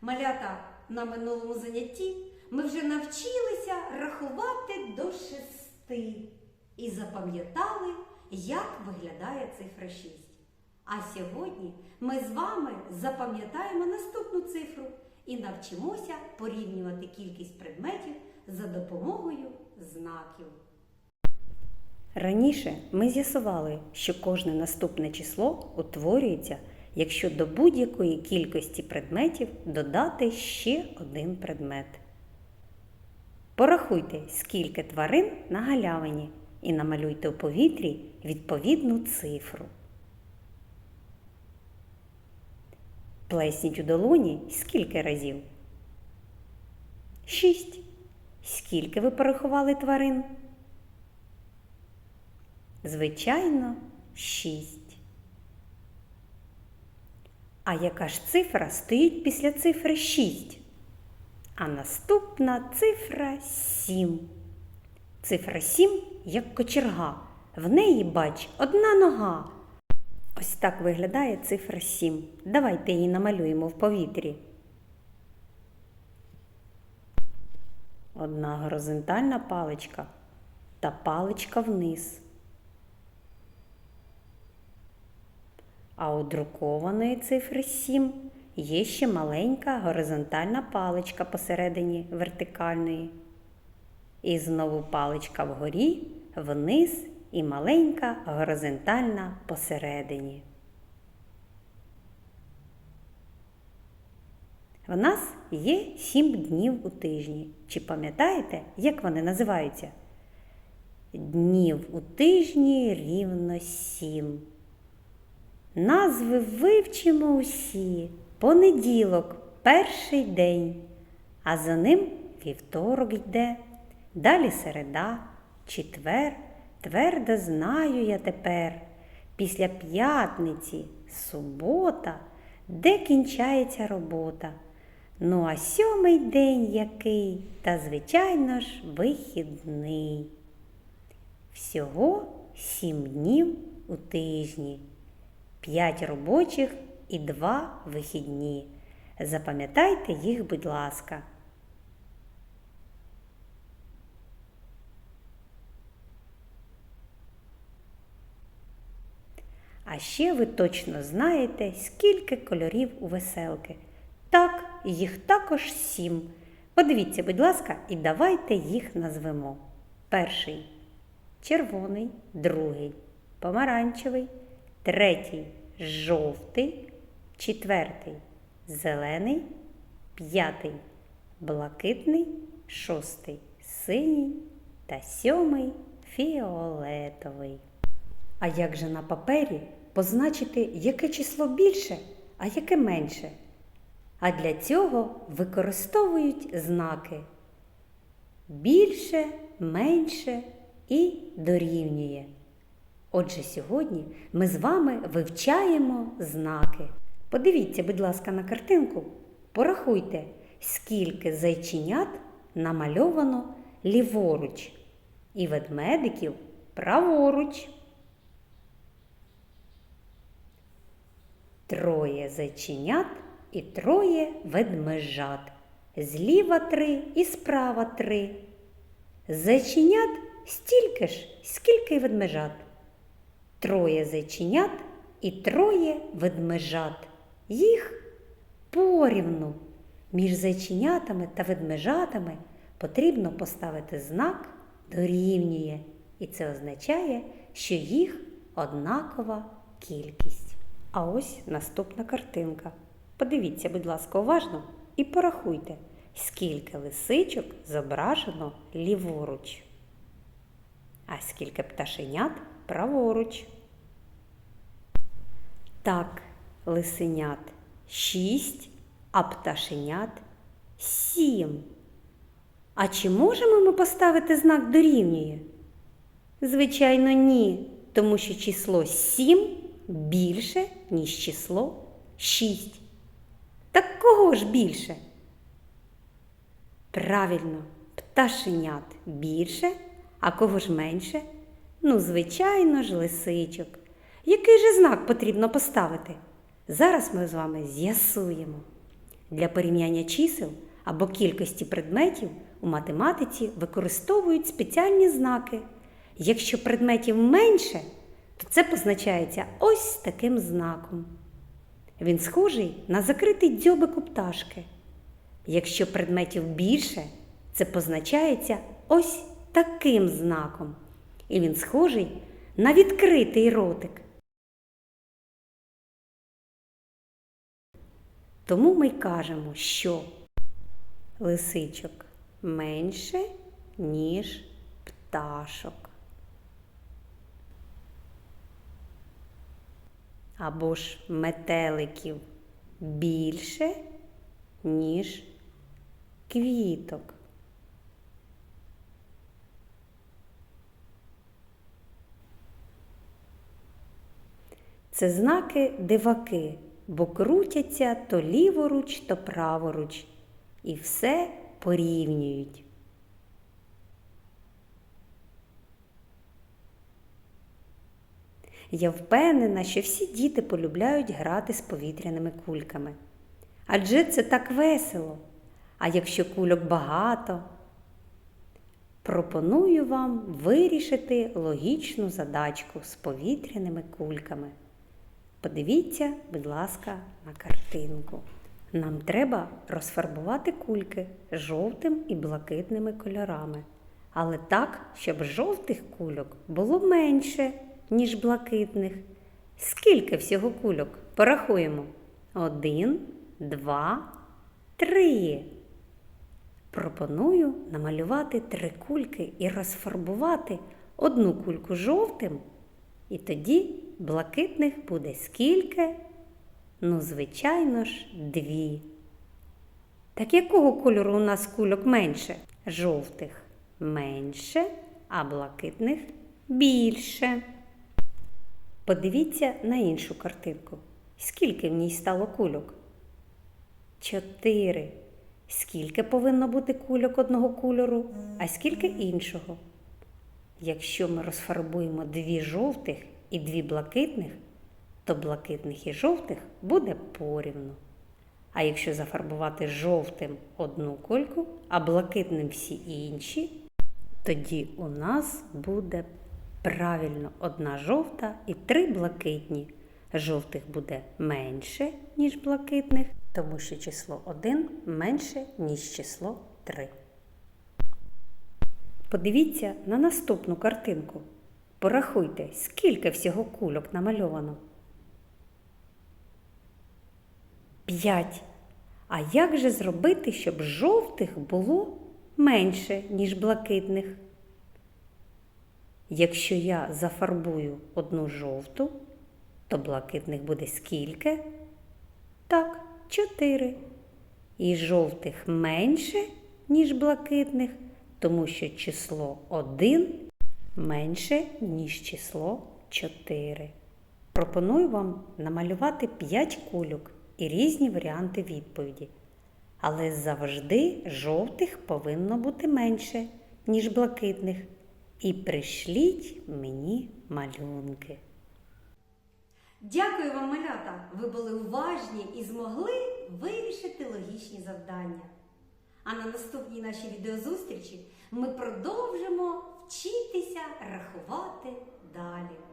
Малята на минулому занятті ми вже навчилися рахувати до шести і запам'ятали, як виглядає цифра 6. А сьогодні ми з вами запам'ятаємо наступну цифру і навчимося порівнювати кількість предметів за допомогою знаків. Раніше ми з'ясували, що кожне наступне число утворюється, якщо до будь-якої кількості предметів додати ще один предмет. Порахуйте, скільки тварин на галявині і намалюйте у повітрі відповідну цифру. Плесніть у долоні скільки разів? Шість. Скільки ви порахували тварин? Звичайно, 6. А яка ж цифра стоїть після цифри 6? А наступна цифра 7. Цифра 7 як кочерга. В неї, бач, одна нога. Ось так виглядає цифра 7. Давайте її намалюємо в повітрі. Одна горизонтальна паличка та паличка вниз. А у друкованої цифри 7 є ще маленька горизонтальна паличка посередині вертикальної. І знову паличка вгорі, вниз і маленька горизонтальна посередині. В нас є 7 днів у тижні. Чи пам'ятаєте, як вони називаються? Днів у тижні рівно 7. Назви вивчимо усі. Понеділок перший день, а за ним вівторок йде, далі середа, четвер, твердо знаю я тепер. Після п'ятниці субота, де кінчається робота. Ну, а сьомий день який, та, звичайно ж, вихідний. Всього сім днів у тижні. П'ять робочих і два вихідні. Запам'ятайте їх, будь ласка. А ще ви точно знаєте, скільки кольорів у веселки. Так, їх також сім. Подивіться, будь ласка, і давайте їх назвемо. Перший червоний, другий помаранчевий, третій жовтий, четвертий зелений, п'ятий блакитний, шостий синій та сьомий фіолетовий. А як же на папері позначити, яке число більше, а яке менше? А для цього використовують знаки більше, менше і дорівнює. Отже, сьогодні ми з вами вивчаємо знаки. Подивіться, будь ласка, на картинку. Порахуйте, скільки зайченят намальовано ліворуч і ведмедиків праворуч. Троє зайченят і троє ведмежат. Зліва три і справа три. Зайченят стільки ж, скільки й ведмежат. Троє зайченят і троє ведмежат. Їх порівну. Між зайченятами та ведмежатами потрібно поставити знак дорівнює. І це означає, що їх однакова кількість. А ось наступна картинка. Подивіться, будь ласка, уважно і порахуйте, скільки лисичок зображено ліворуч, а скільки пташенят праворуч. Так, лисенят шість, а пташенят сім. А чи можемо ми поставити знак дорівнює? Звичайно, ні, тому що число сім більше, ніж число шість. Так кого ж більше? Правильно, пташенят більше, а кого ж менше? Ну, звичайно ж, лисичок. Який же знак потрібно поставити? Зараз ми з вами з'ясуємо. Для порівняння чисел або кількості предметів у математиці використовують спеціальні знаки. Якщо предметів менше, то це позначається ось таким знаком. Він схожий на закритий дзьобик у пташки. Якщо предметів більше, це позначається ось таким знаком. І він схожий на відкритий ротик. Тому ми кажемо, що лисичок менше, ніж пташок. Або ж метеликів більше, ніж квіток. Це знаки диваки, бо крутяться то ліворуч, то праворуч, і все порівнюють. Я впевнена, що всі діти полюбляють грати з повітряними кульками. Адже це так весело. А якщо кульок багато, пропоную вам вирішити логічну задачку з повітряними кульками. Подивіться, будь ласка, на картинку. Нам треба розфарбувати кульки жовтим і блакитними кольорами. Але так, щоб жовтих кульок було менше, ніж блакитних. Скільки всього кульок? Порахуємо. Один, два, три. Пропоную намалювати три кульки і розфарбувати одну кульку жовтим, і тоді блакитних буде скільки? Ну, звичайно ж, дві. Так якого кольору у нас кульок менше? Жовтих менше, а блакитних більше. Подивіться на іншу картинку. Скільки в ній стало кульок? Чотири. Скільки повинно бути кульок одного кольору, а скільки іншого? Якщо ми розфарбуємо дві жовтих і дві блакитних, то блакитних і жовтих буде порівну. А якщо зафарбувати жовтим одну кульку, а блакитним всі інші, тоді у нас буде правильно одна жовта і три блакитні. Жовтих буде менше, ніж блакитних, тому що число 1 менше, ніж число 3. Подивіться на наступну картинку. Порахуйте, скільки всього кульок намальовано. 5. А як же зробити, щоб жовтих було менше, ніж блакитних? Якщо я зафарбую одну жовту, то блакитних буде скільки? Так, 4. І жовтих менше, ніж блакитних, тому що число 1 менше, ніж число 4. Пропоную вам намалювати 5 кульок і різні варіанти відповіді. Але завжди жовтих повинно бути менше, ніж блакитних. І пришліть мені малюнки. Дякую вам, малята! Ви були уважні і змогли вирішити логічні завдання. А на наступній нашій відеозустрічі ми продовжимо вчитися рахувати далі.